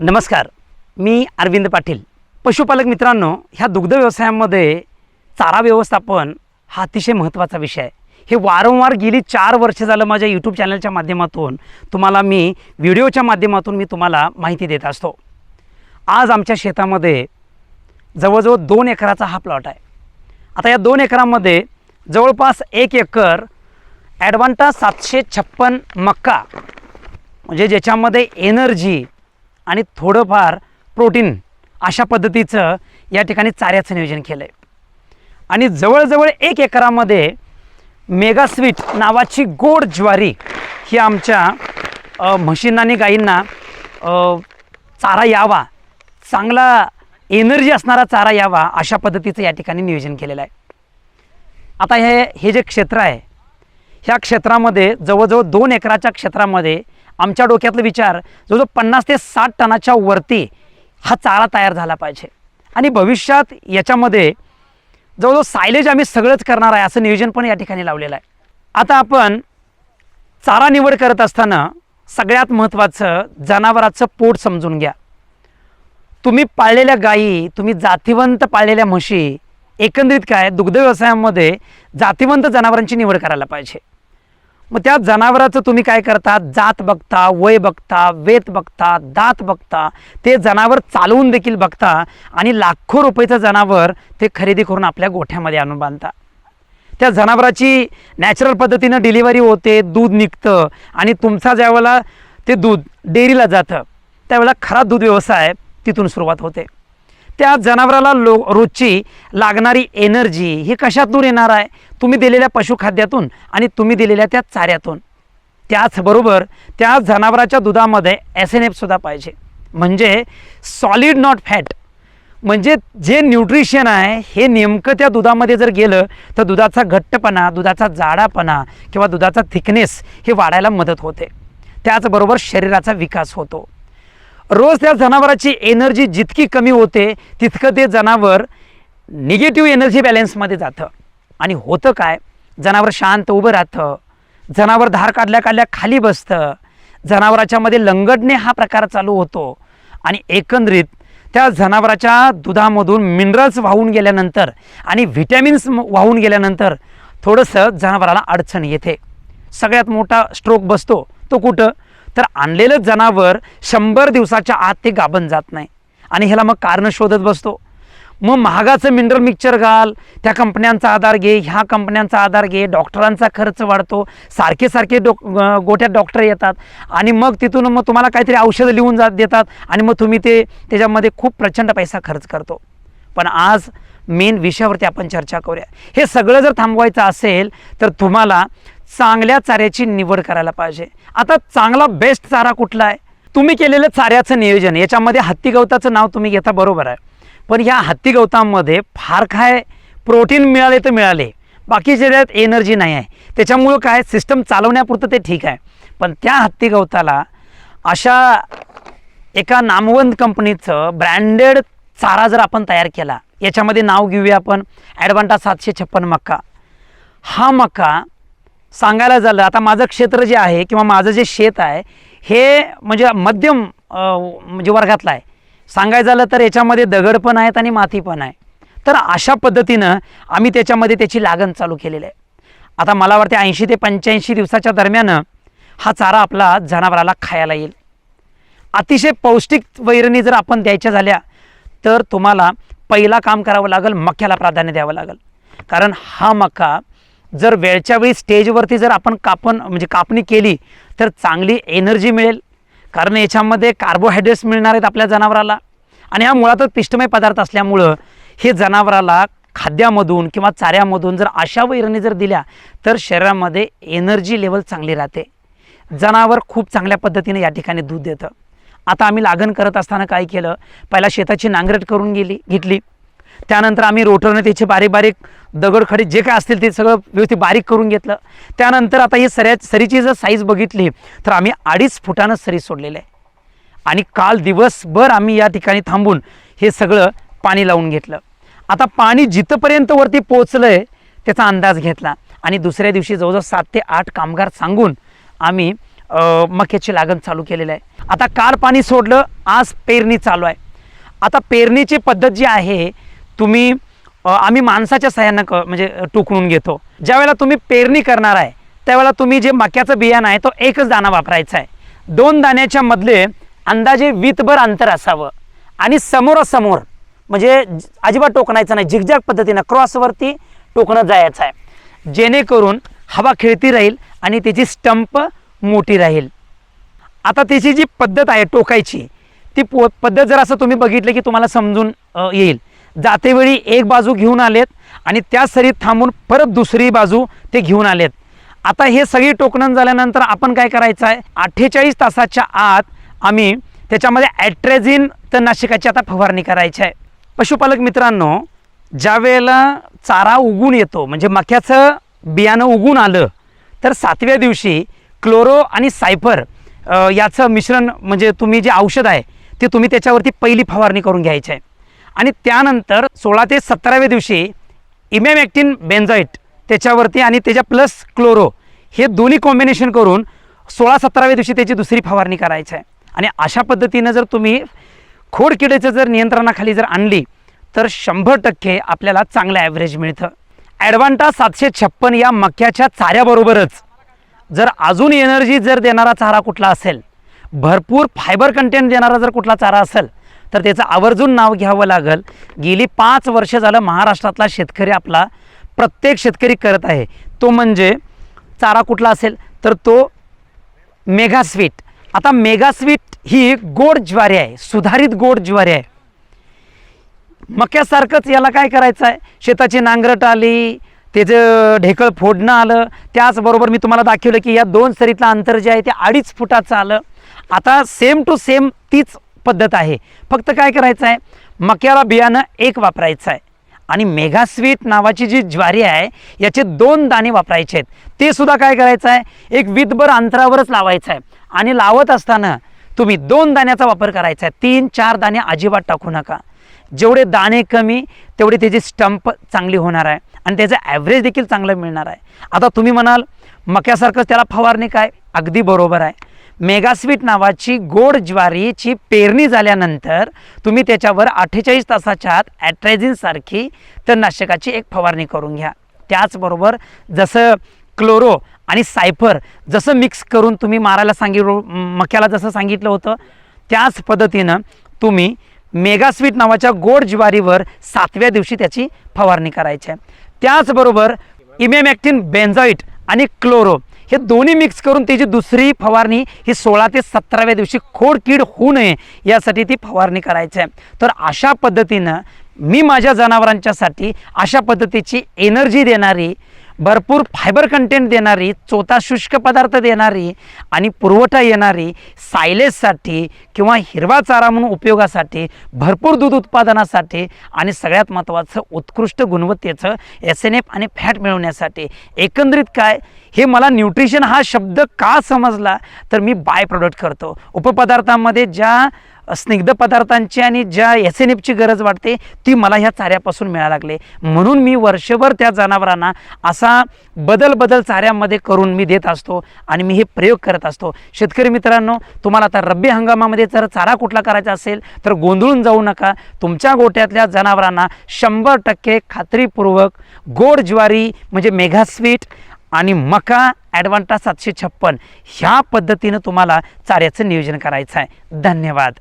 नमस्कार मी अरविंद पाटील. पशुपालक मित्रांनो ह्या दुग्ध व्यवसायामध्ये चारा व्यवस्थापन हा अतिशय महत्त्वाचा विषय आहे. हे वारंवार गेली चार वर्ष झालं माझ्या यूट्यूब चॅनलच्या माध्यमातून तुम्हाला मी व्हिडिओच्या माध्यमातून मी तुम्हाला माहिती देत असतो. आज आमच्या शेतामध्ये जवळजवळ दोन एकराचा हा प्लॉट आहे. आता या दोन एकरामध्ये जवळपास एक एकर ॲडवांटा सातशे छप्पन मक्का म्हणजे ज्याच्यामध्ये एनर्जी आणि थोडंफार प्रोटीन अशा पद्धतीचं या ठिकाणी चाऱ्याचं नियोजन केलं आहे आणि जवळजवळ एक एकरामध्ये मेगास्वीट नावाची गोड ज्वारी ही आमच्या म्हशींना आणि गायींना चारा यावा चांगला एनर्जी असणारा चारा यावा अशा पद्धतीचं या ठिकाणी नियोजन केलेलं आहे. आता हे हे जे क्षेत्र आहे ह्या क्षेत्रामध्ये जवळजवळ दोन एकराच्या क्षेत्रामध्ये आमच्या डोक्यातला विचार जवळजवळ पन्नास ते साठ टनाच्या वरती हा चारा तयार झाला पाहिजे. आणि भविष्यात याच्यामध्ये जवळजवळ सायलेज आम्ही सगळंच करणार आहे असं नियोजन पण या ठिकाणी लावलेलं आहे. आता आपण चारा निवड करत असताना सगळ्यात महत्त्वाचं जनावराचं पोट समजून घ्या. तुम्ही पाळलेल्या गायी तुम्ही जातीवंत पाळलेल्या म्हशी एकंदरीत काय दुग्ध व्यवसायामध्ये जातीवंत जनावरांची निवड करायला पाहिजे. मग त्या जनावराचं तुम्ही काय करता? जात बघता वय बघता वेत बघता दात बघता ते जनावर चालवून देखील बघता आणि लाखो रुपयेचं जनावर ते खरेदी करून आपल्या गोठ्यामध्ये आणून बांधता. त्या जनावराची नॅचरल पद्धतीनं डिलिव्हरी होते दूध निघतं आणि तुमचा ज्यावेळेला ते दूध डेअरीला जातं त्यावेळेला खरा दूध व्यवसाय तिथून सुरुवात होते. त्या जनावराला लो रोजची लागणारी एनर्जी ही कशातून येणार आहे? तुम्ही दिलेल्या पशुखाद्यातून आणि तुम्ही दिलेल्या त्या चाऱ्यातून. त्याचबरोबर त्या जनावराच्या दुधामध्ये एस एन एफसुद्धा पाहिजे. म्हणजे सॉलिड नॉट फॅट म्हणजे जे न्यूट्रिशन आहे हे नेमकं त्या दुधामध्ये जर गेलं तर दुधाचा घट्टपणा दुधाचा जाडापणा किंवा दुधाचा थिकनेस हे वाढायला मदत होते. त्याचबरोबर शरीराचा विकास होतो. रोज त्या जनावराची एनर्जी जितकी कमी होते तितकं ते जनावर निगेटिव्ह एनर्जी बॅलेन्समध्ये जातं. आणि होतं काय? जनावर शांत उभं राहतं. जनावर धार काढल्या काढल्या खाली बसतं. जनावराच्यामध्ये लंगडणे हा प्रकार चालू होतो. आणि एकंदरीत त्या जनावराच्या दुधामधून मिनरल्स वाहून गेल्यानंतर आणि व्हिटॅमिन्स वाहून गेल्यानंतर थोडंसं जनावराला अडचण येते. सगळ्यात मोठा स्ट्रोक बसतो. तो कुठं? तर आणलेलं जनावर शंभर दिवसाच्या आत ते गाभण जात नाही. आणि ह्याला मग कारणं शोधत बसतो. मग महागाचं मिनरल मिक्सचर घाल त्या कंपन्यांचा आधार घे ह्या कंपन्यांचा आधार घे डॉक्टरांचा खर्च वाढतो सारखे सारखे डॉक गोट्यात गोठ्यात डॉक्टर येतात. आणि मग तिथून मग तुम्हाला काहीतरी औषधं लिहून जात देतात आणि मग तुम्ही ते त्याच्यामध्ये खूप प्रचंड पैसा खर्च करतो. पण आज मेन विषयावरती आपण चर्चा करूया. हे सगळं जर थांबवायचं असेल तर तुम्हाला चांगल्या चाऱ्याची निवड करायला पाहिजे. आता चांगला बेस्ट चारा कुठला आहे? तुम्ही केलेलं चाऱ्याचं नियोजन याच्यामध्ये हत्ती गवताचं नाव तुम्ही घेता बरोबर आहे. पण ह्या हत्ती गवतामध्ये फार काय प्रोटीन मिळाले तर मिळाले. बाकी शरीरात एनर्जी नाही आहे. त्याच्यामुळं काय सिस्टम चालवण्यापुरतं ते ठीक आहे. पण त्या हत्ती गवताला अशा एका नामवंत कंपनीचं ब्रँडेड चारा जर आपण तयार केला याच्यामध्ये नाव घेऊया आपण. ॲडवांटा सातशे छप्पन मक्का. हा मक्का सांगायला झालं आता माझं क्षेत्र जे आहे किंवा माझं जे शेत आहे हे म्हणजे मध्यम म्हणजे वर्गातलं आहे. सांगायचं झालं तर याच्यामध्ये दगड पण आहेत आणि माती पण आहे. तर अशा पद्धतीनं आम्ही त्याच्यामध्ये त्याची लागण चालू केलेली आहे. आता मला वाटते ऐंशी ते पंच्याऐंशी दिवसाच्या दरम्यान हा चारा आपला जनावराला खायला येईल. अतिशय पौष्टिक वैरणी जर आपण द्यायच्या झाल्या तर तुम्हाला पहिला काम करावं लागेल मक्याला प्राधान्य द्यावं लागेल. कारण हा मका जर वेळच्या वेळी स्टेजवरती जर आपण कापण म्हणजे कापणी केली तर चांगली एनर्जी मिळेल. कारण याच्यामध्ये कार्बोहायड्रेट्स मिळणार आहेत आपल्या जनावराला. आणि हा मुळातच पिष्टमय पदार्थ असल्यामुळं हे जनावराला खाद्यामधून किंवा चाऱ्यामधून जर अशा वैरणी जर दिल्या तर शरीरामध्ये एनर्जी लेवल चांगली राहते. जनावर खूप चांगल्या पद्धतीने या ठिकाणी दूध देतं. आता आम्ही लागण करत असताना काय केलं? पहिला शेताची नांगरट करून गेली घेतली. त्यानंतर आम्ही रोटरने त्याचे बारीक बारीक दगडखडी जे काय असतील ते सगळं व्यवस्थित बारीक करून घेतलं. त्यानंतर आता ही सऱ्या सरीची जर साईज बघितली तर आम्ही अडीच फुटानं सरी सोडलेलं आहे आणि काल दिवसभर आम्ही या ठिकाणी थांबून हे सगळं पाणी लावून घेतलं. आता पाणी जिथंपर्यंत वरती पोचलं आहे त्याचा अंदाज घेतला. आणि दुसऱ्या दिवशी जवळजवळ सात ते आठ कामगार सांगून आम्ही मक्याची लागण चालू केलेलं आहे. आता काल पाणी सोडलं आज पेरणी चालू आहे. आता पेरणीची पद्धत जी आहे तुम्ही आम्ही माणसाच्या सहाय्यानं क म्हणजे अ, टोकणून घेतो. ज्यावेळेला तुम्ही पेरणी करणार आहे त्यावेळेला तुम्ही जे मक्याचं बियाणं आहे तो एकच दाणा वापरायचा आहे. दोन दाण्याच्या मधले अंदाजे वीतभर अंतर असावं. आणि समोरासमोर म्हणजे अजिबात टोकणायचं नाही झिगझॅग पद्धतीनं क्रॉसवरती टोकणं जायचं आहे. जेणेकरून हवा खेळती राहील आणि त्याची स्टंप मोठी राहील. आता त्याची जी पद्धत आहे टोकायची ती पो पद्धत जर असं तुम्ही बघितलं की तुम्हाला समजून येईल. जातेवेळी एक बाजू घेऊन आलेत आणि त्या सरीत थांबून परत दुसरी बाजू ते घेऊन आलेत. आता हे सगळी टोकणं झाल्यानंतर आपण काय करायचं आहे अठ्ठेचाळीस तासाच्या आत आम्ही त्याच्यामध्ये ॲट्रेझिन तणनाशकाची आता फवारणी करायची आहे पशुपालक मित्रांनो ज्या वेळेला चारा उगून येतो म्हणजे मक्याचं बियाणं उगून आलं तर सातव्या दिवशी क्लोरो आणि सायफर याचं मिश्रण म्हणजे तुम्ही जे औषध आहे ते तुम्ही त्याच्यावरती पहिली फवारणी करून घ्यायची आहे आणि त्यानंतर सोळा ते सतराव्या दिवशी इमॅमॅक्टिन बेन्झाईट त्याच्यावरती आणि त्याच्या प्लस क्लोरो हे दोन्ही कॉम्बिनेशन करून सोळा सतराव्या दिवशी त्याची दुसरी फवारणी करायची आहे. आणि अशा पद्धतीनं जर तुम्ही खोडकिडेचं जर नियंत्रणाखाली जर आणली तर शंभर टक्के आपल्याला चांगलं ॲव्हरेज मिळतं. ॲडवांटा सातशे छप्पन या मक्याच्या चाऱ्याबरोबरच जर अजून एनर्जी जर देणारा चारा कुठला असेल भरपूर फायबर कंटेंट देणारा जर कुठला चारा असेल तर त्याचं आवर्जून नाव घ्यावं लागेल. गेली पाच वर्ष झालं महाराष्ट्रातला शेतकरी आपला प्रत्येक शेतकरी करत आहे. तो म्हणजे चारा कुठला असेल तर तो मेगास्वीट आता मेगास्वीट ही गोड ज्वारी आहे सुधारित गोड ज्वारी आहे. मक्यासारखंच याला काय करायचं आहे शेताची नांगरट आली त्याचं ढेकळ फोडणं आलं. त्याचबरोबर मी तुम्हाला दाखवलं की या दोन सरीतलं अंतर जे आहे ते अडीच फुटाचं आलं. आता सेम टू सेम तीच पद्धत आहे. फक्त काय करायचं आहे मक्याला बियाणं एक वापरायचं आहे आणि मेघास्वीट नावाची जी ज्वारी आहे याचे दोन दाणे वापरायचे आहेत. ते सुद्धा काय करायचं आहे एक विधभर अंतरावरच लावायचं आहे आणि लावत असताना तुम्ही दोन दाण्याचा वापर करायचा आहे तीन चार दाणे अजिबात टाकू नका. जेवढे दाणे कमी तेवढी त्याची स्टंप चांगली होणार आहे. आणि त्याचं ॲव्हरेज देखील चांगलं मिळणार आहे. आता तुम्ही म्हणाल मक्यासारखंच त्याला फवारणी काय? अगदी बरोबर आहे. मेगास्वीट नावाची गोड ज्वारीची पेरणी झाल्यानंतर तुम्ही त्याच्यावर अठ्ठेचाळीस तासाच्या आत ॲट्रेझिनसारखी तणनाशकाची एक फवारणी करून घ्या. त्याचबरोबर जसं क्लोरो आणि सायफर जसं मिक्स करून तुम्ही मारायला सांगितलं मक्याला जसं सांगितलं होतं त्याच पद्धतीनं तुम्ही मेगास्वीट नावाच्या गोड ज्वारीवर सातव्या दिवशी त्याची फवारणी करायची आहे. त्याचबरोबर इमेमॅक्टिन बेन्झॉईट आणि क्लोरो हे दोन्ही मिक्स करून त्याची दुसरी फवारणी ही सोळा ते सतराव्या दिवशी खोडकीड होऊ नये यासाठी ती फवारणी करायची आहे. तर अशा पद्धतीनं मी माझ्या जनावरांच्यासाठी अशा पद्धतीची एनर्जी देणारी भरपूर फायबर कंटेंट देणारी चोथा शुष्क पदार्थ देणारी आणि पुरवठा येणारी सायलेजसाठी किंवा हिरवा चारा म्हणून उपयोगासाठी भरपूर दूध उत्पादनासाठी आणि सगळ्यात महत्त्वाचं उत्कृष्ट गुणवत्तेचं एस एन एफ आणि फॅट मिळवण्यासाठी. एकंदरीत काय? हे मला न्यूट्रिशन हा शब्द का समजला? तर मी बाय प्रोडक्ट करतो. उपपदार्थामध्ये ज्या स्निग्ध पदार्थांची आणि ज्या एस एन एफची गरज वाटते ती मला ह्या चाऱ्यापासून मिळायला लागले. म्हणून मी वर्षभर त्या जनावरांना असा बदल बदल चाऱ्यामध्ये करून मी देत असतो आणि मी हे प्रयोग करत असतो. शेतकरी मित्रांनो तुम्हाला आता रब्बी हंगामामध्ये जर चारा कुठला करायचा असेल तर गोंधळून जाऊ नका. तुमच्या गोट्यातल्या जनावरांना शंभर टक्के खात्रीपूर्वक गोड ज्वारी म्हणजे मेघास्वीट आणि मका ॲडवांटा सातशे छप्पन ह्या पद्धतीनं तुम्हाला चाऱ्याचं नियोजन करायचं आहे. धन्यवाद.